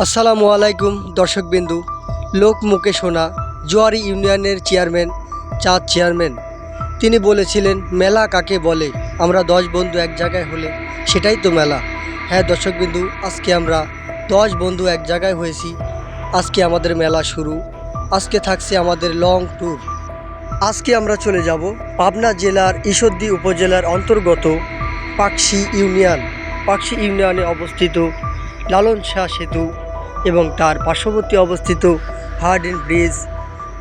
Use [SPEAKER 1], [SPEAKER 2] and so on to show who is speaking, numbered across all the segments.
[SPEAKER 1] আসসালামু আলাইকুম, দর্শকবিন্দু। লোক মুখে শোনা জোয়ারি ইউনিয়নের চেয়ারম্যান, চাঁদ চেয়ারম্যান। তিনি বলেছিলেন, মেলা কাকে বলে? আমরা দশ বন্ধু এক জায়গায় হলে সেটাই তো মেলা। হ্যাঁ দর্শকবিন্দু, আজকে আমরা দশ বন্ধু এক জায়গায় হয়েছি। আজকে আমাদের মেলা শুরু। আজকে থাকছে আমাদের লং ট্যুর। আজকে আমরা চলে যাব পাবনা জেলার ঈশ্বরদী উপজেলার অন্তর্গত পাকশি ইউনিয়ন। পাকশি ইউনিয়নে অবস্থিত লালন শাহ সেতু। এবং তার পার্শ্ববর্তী অবস্থিত হার্ডিন ব্রিজ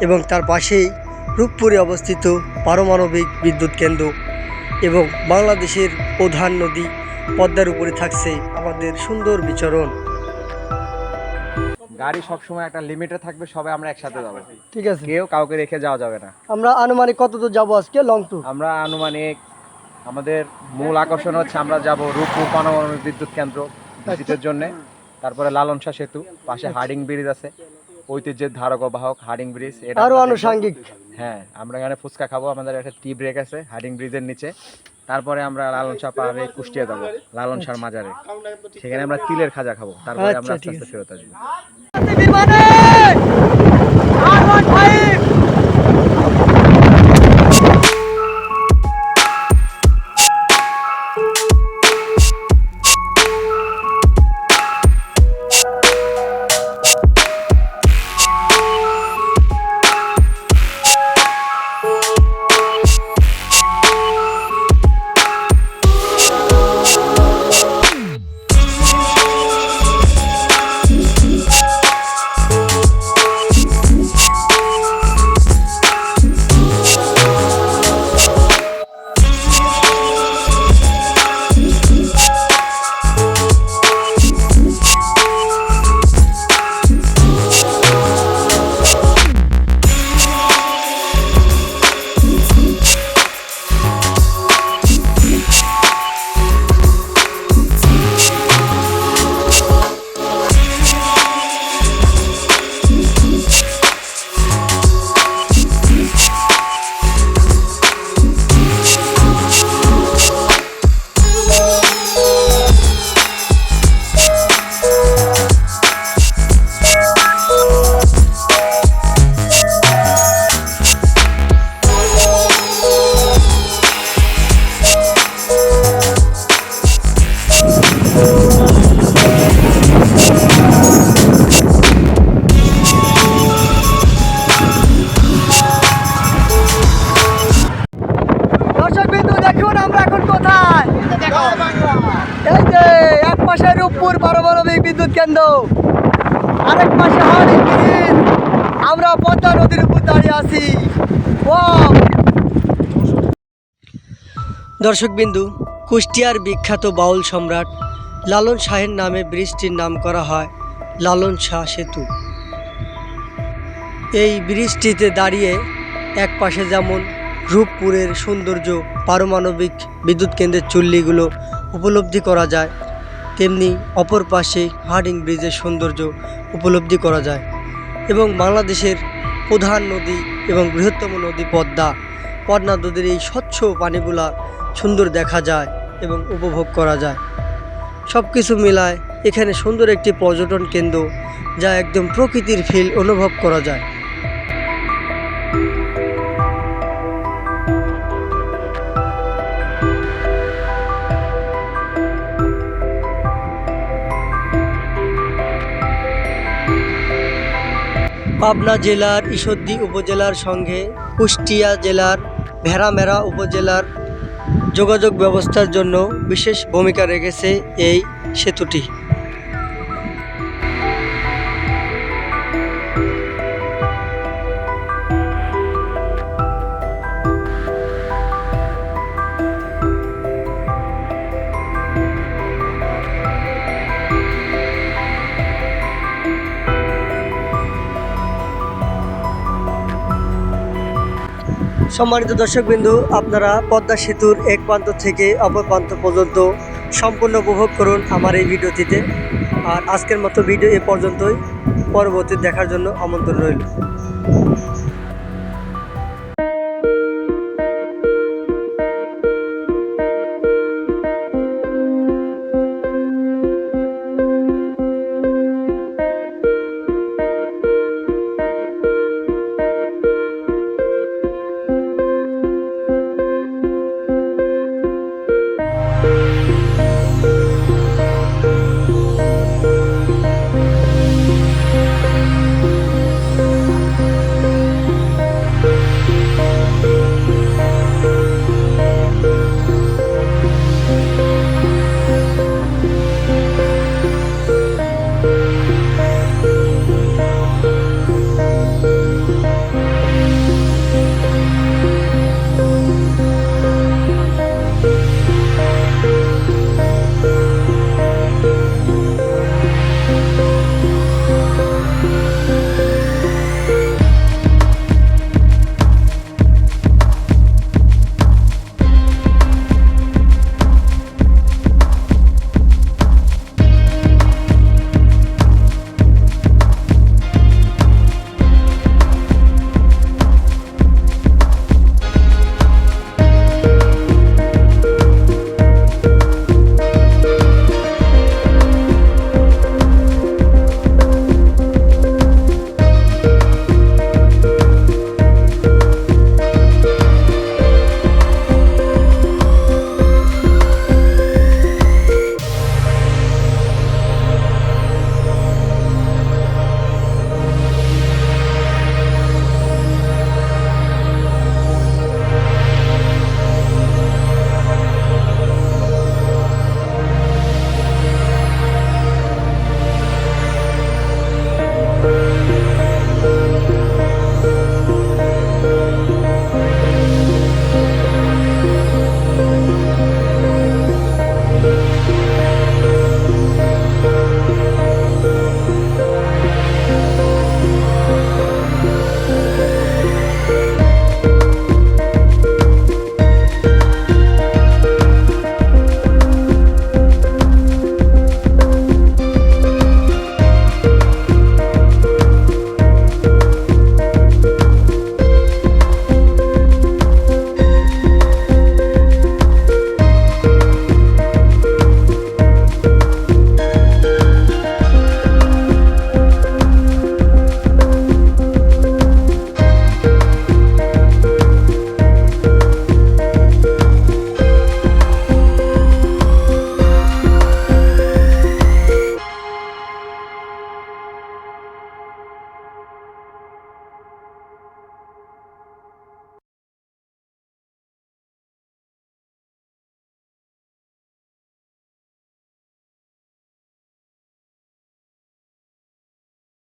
[SPEAKER 1] এবং তার পাশেই রূপপুরে অবস্থিত পারমাণবিক বিদ্যুৎ কেন্দ্র এবং বাংলাদেশের প্রধান নদী পদ্মার উপরে থাকছে আমাদের সুন্দর বিচরণ।
[SPEAKER 2] গাড়ি সবসময় একটা লিমিটে থাকবে সবাই আমরা একসাথে যাব।
[SPEAKER 1] ঠিক আছে।
[SPEAKER 2] কেউ কাউকে রেখে যাওয়া যাবে না।
[SPEAKER 1] আমরা আনুমানিক কত দূর যাব আজকে? লং ট্যুর
[SPEAKER 2] আমরা আনুমানিক আমাদের মূল আকর্ষণ হচ্ছে আমরা যাব রূপপুর পারমাণবিক বিদ্যুৎ কেন্দ্র ভিজিটের জন্য। তারপরে লালন শাহ সেতু পাশে হার্ডিং ব্রিজ আছে ঐতিহ্যের ধারক বাহক হার্ডিং ব্রিজ এটা
[SPEAKER 1] আনুষাঙ্গিক।
[SPEAKER 2] হ্যাঁ আমরা এখানে ফুচকা খাব আমাদের একটা টি ব্রেক আছে হার্ডিং ব্রিজের নিচে। তারপরে আমরা লালন শাহ পাহাড়ে কুষ্টিয়া যাব লালন শাহর মাজারে। সেখানে আমরা তিলের খাজা খাব তারপরে আমরা
[SPEAKER 1] আচ্ছা,
[SPEAKER 2] আস্তে আস্তে ফেরত আসব।
[SPEAKER 1] বিদ্যুৎ কেন্দ্র। আরেক পাশে আমরা পদ্মা নদীর উপর দাঁড়িয়ে আছি। দর্শক বিন্দু, কুষ্টিয়ার বিখ্যাত বাউল সম্রাট লালন শাহের নামে ব্রিজটির নাম করা হয় লালন শাহ সেতু। এই ব্রিজটিতে দাঁড়িয়ে এক পাশে যেমন রূপপুরের সৌন্দর্য, পারমাণবিক বিদ্যুৎ কেন্দ্রের চুল্লিগুলো উপলব্ধি করা যায় তেমনি অপর পাশে হার্ডিং ব্রিজের সৌন্দর্য উপলব্ধি করা যায় এবং বাংলাদেশের প্রধান নদী এবং বৃহত্তম নদী পদ্মা। পদ্মা নদীর এই স্বচ্ছ পানিগুলা সুন্দর দেখা যায় এবং উপভোগ করা যায়। সব কিছু মিলায় এখানে সুন্দর একটি পর্যটন কেন্দ্র যা একদম প্রকৃতির ফিল অনুভব করা যায়। পাবনা জেলার ঈশ্বরদী উপজেলার সঙ্গে কুষ্টিয়া জেলার ভেড়ামেরা উপজেলার যোগাযোগ ব্যবস্থার জন্য বিশেষ ভূমিকা রেখেছে এই সেতুটি। সম্মানিত দর্শকবিন্দু, আপনারা পদ্মা সেতুর এক প্রান্ত থেকে অপর প্রান্ত পর্যন্ত সম্পূর্ণ উপভোগ করুন আমার এই ভিডিওটিতে। আর আজকের মতো ভিডিও এ পর্যন্তই। পরবর্তী দেখার জন্য আমন্ত্রণ রইল।